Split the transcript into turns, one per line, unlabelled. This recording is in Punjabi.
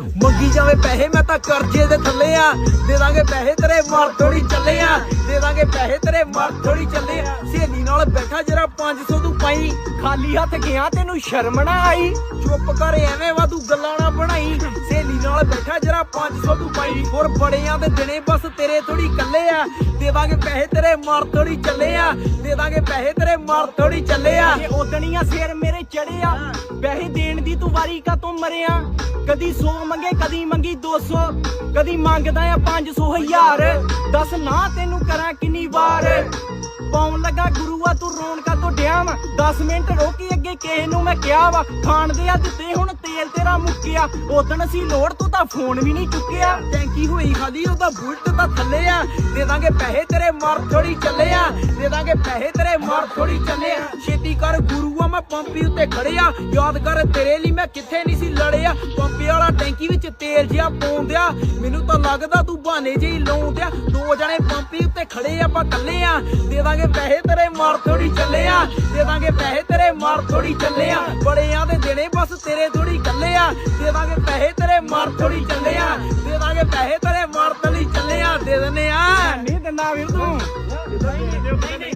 ਮੰਗੀ ਜਾਵੇ ਪੈਸੇ, ਮੈਂ ਤਾਂ ਕਰਜ਼ੇ ਦੇ ਥੱਲੇ ਆ। ਦੇ ਦਾਂਗੇ ਪੈਸੇ ਤੇਰੇ, ਮਰ ਥੋੜੀ ਚੱਲੇ ਆ। ਦੇ ਦਾਂਗੇ ਪੈਸੇ ਤੇਰੇ, ਮਰ ਥੋੜੀ ਚੱਲੇ ਆ। ਸਹੇਲੀ ਨਾਲ ਬੈਠਾ ਜਰਾ 500 ਤੂੰ ਪਾਈ।
ਖਾਲੀ ਹੱਥ ਗਿਆ, ਤੈਨੂੰ ਸ਼ਰਮ ਨਾ ਆਈ।
ਚੁੱਪ ਕਰ, ਐਵੇਂ ਵਾਧੂ ਗੱਲਾਂ ਨਾ ਬਣਾਈ। ਸਹੇਲੀ ਨਾਲ ਬੈਠਾ ਜਰਾ 500 ਤੂੰ ਪਾਈ। ਹੋਰ ਬੜਿਆਂ ਦੇ ਦਿਨੇ ਬਸ ਤੇਰੇ ਥੋੜੀ ਕੱਲੇ ਆ। ਦੇਵਾਂਗੇ ਪੈਸੇ ਤੇਰੇ, ਮਰ ਥੋੜੀ ਚੱਲੇ ਆ। ਦੇ ਦਾਂਗੇ ਪੈਸੇ ਤੇਰੇ, ਮਰ ਥੋੜੀ ਚੱਲੇ ਆ।
ਇਹ ਉਦਣੀਆਂ ਸਿਰ ਮੇਰੇ ਚੜਿਆ ਪੈਸੇ ਦੇਣ ਦੀ ਤੂੰ ਵਾਰੀ ਕਾ ਤੂੰ ਮਰਿਆ? ਕਦੀ 100 ਮੰਗੇ, ਕਦੀ ਮੰਗੀ 200 ਕਦੀ ਮੰਗਦਾ ਆ 500 ਹਜ਼ਾਰ। ਦੱਸ ਨਾ ਤੈਨੂੰ ਕਰਾਂ ਕਿੰਨੀ ਵਾਰ। ਪਾਉਣ ਲੱਗਾ ਗੁਰੂਆ ਤੂੰ ਰੋਣ ਕਾ ਵਾ 10 ਮਿੰਟ ਰੋਕੀ ਅੱਗੇ ਕਿਸੇ ਨੂੰ ਮੈਂ ਕਿਹਾ ਵਾ, ਖਾਣ ਦੇ ਆ ਦਿੱਤੇ, ਹੁਣ ਤੇਲ ਤੇਰਾ ਮੁੱਕਿਆ। ਉਦਣ ਅਸੀਂ ਲੋੜ ਤੂੰ ਤਾਂ ਫੋਨ ਵੀ ਨਹੀਂ ਚੁੱਕਿਆ।
ਟੈਂਕੀ ਹੋਈ ਖਾਲੀ, ਉਹਦਾ ਬੁਲਟ ਤਾਂ ਥੱਲੇ ਆ। ਦੇ ਦਾਂਗੇ ਪੈਸੇ ਤੇਰੇ ਮਰ ਥੋੜੀ ਚੱਲੇ ਆ। ਦੇ ਦਾਂਗੇ ਪੈਸੇ ਤੇਰੇ ਮਰ ਥੋੜੀ ਚੱਲੇ ਆ। ਛੇਤੀ ਕਰ ਗੁਰੂਆ, ਮੈਂ ਪੰਪੀ ਉੱਤੇ ਖੜਿਆ। ਯਾਦ ਕਰ ਤੇਰੇ ਲਈ ਮੈਂ ਕਿੱਥੇ ਨਹੀਂ ਸੀ ਲੜਿਆ। ਪੰਪੀ ਵਾਲਾ ਟੈਂਕੀ ਵਿੱਚ ਤੇਲ ਜਿਹਾ ਪਾਉਂਦਿਆ। ਮੈਨੂੰ ਤਾਂ ਲੱਗਦਾ ਤੂੰ ਬਹਾਨੇ ਜਿਹੀ ਲਾਉਂਦਿਆ। ਦੋ ਜਣੇ ਪੰਪੀ ਖੜੇ ਆਪਾਂ ਕੱਲੇ ਆ। ਦੇ ਦਾਂਗੇ ਪੈਸੇ ਤੇਰੇ ਮਾਰ ਥੋੜੀ ਚੱਲੇ ਆ। ਦੇ ਦਾਂਗੇ ਪੈਸੇ ਤੇਰੇ ਮਾਰ ਥੋੜੀ ਚੱਲੇ ਆ। ਬੜੇ ਆ ਤੇ ਦੇਣੇ ਬਸ ਤੇਰੇ ਥੋੜੀ ਕੱਲੇ ਆ। ਦੇ ਦਾਂਗੇ ਪੈਸੇ ਤੇਰੇ ਮਾਰ ਥੋੜੀ ਚੱਲੇ ਆ। ਦੇ ਦਾਂਗੇ ਪੈਸੇ ਤੇਰੇ ਮਾਰ ਥੋੜੀ ਚੱਲੇ ਆ। ਦੇ ਦਨੇ ਆ। ਨਹੀਂ
ਦਿੰਦਾ ਵੀਰ ਤੂੰ।